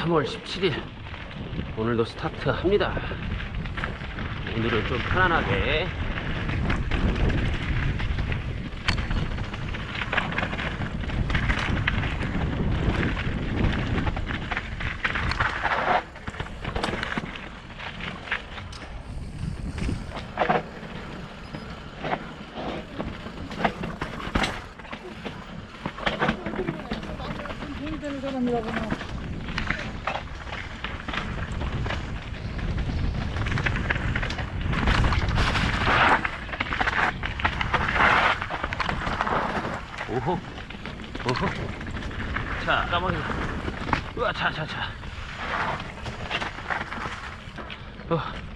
3월 17일. 오늘도 스타트 합니다. 오늘은 좀 편안하게. 되는 사람이라고 오호. 오호. 자 까마귀 우와 차차차 어.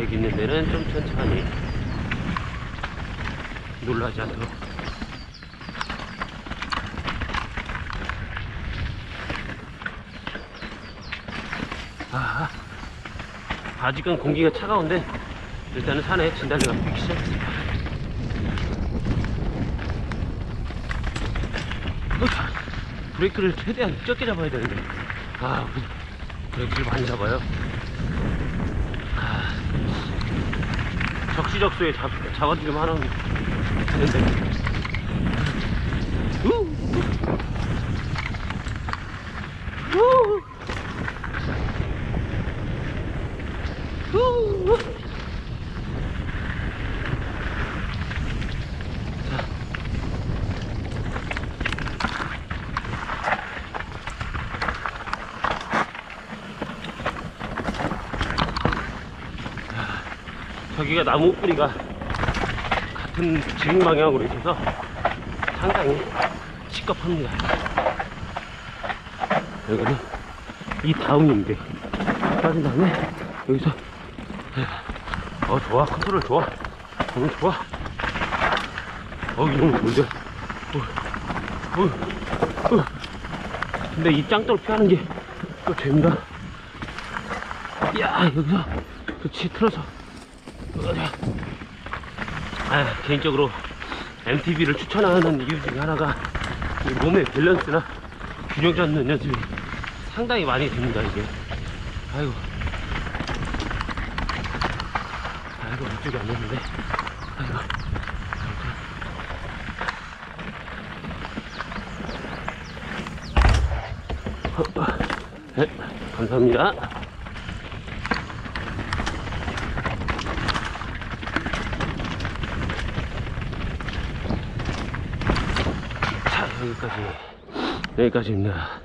관객 있는 데는 좀 천천히 놀라지 않도록 아, 아직은 공기가 차가운데 일단은 산에 진달래가 피기 시작했습니다. 으차! 브레이크를 최대한 적게 잡아야 되는데 아 브레이크를 많이 잡아요. 적시적소에 잡, 잡아주기만 하면 되는데. 우! 우! 우! 저기가 나무 뿌리가 같은 지금 방향으로 있어서 상당히 시급합니다. 여기는 이 다운인데 빠진 다음에 여기서 어 좋아 컨트롤 좋아 너무 좋아 어 좋은데 어, 어, 어. 근데 이 짱돌 피하는 게 또 됩니다 야 여기서 그치 틀어서 아, 개인적으로 MTB를 추천하는 이유 중에 하나가 이 몸의 밸런스나 균형 잡는 연습이 상당히 많이 됩니다, 이게. 아이고. 아이고, 이쪽이 안 됐는데. 아이고. 어, 어. 네, 감사합니다. 여기까지 여기까지입니다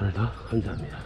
오늘도 감사합니다.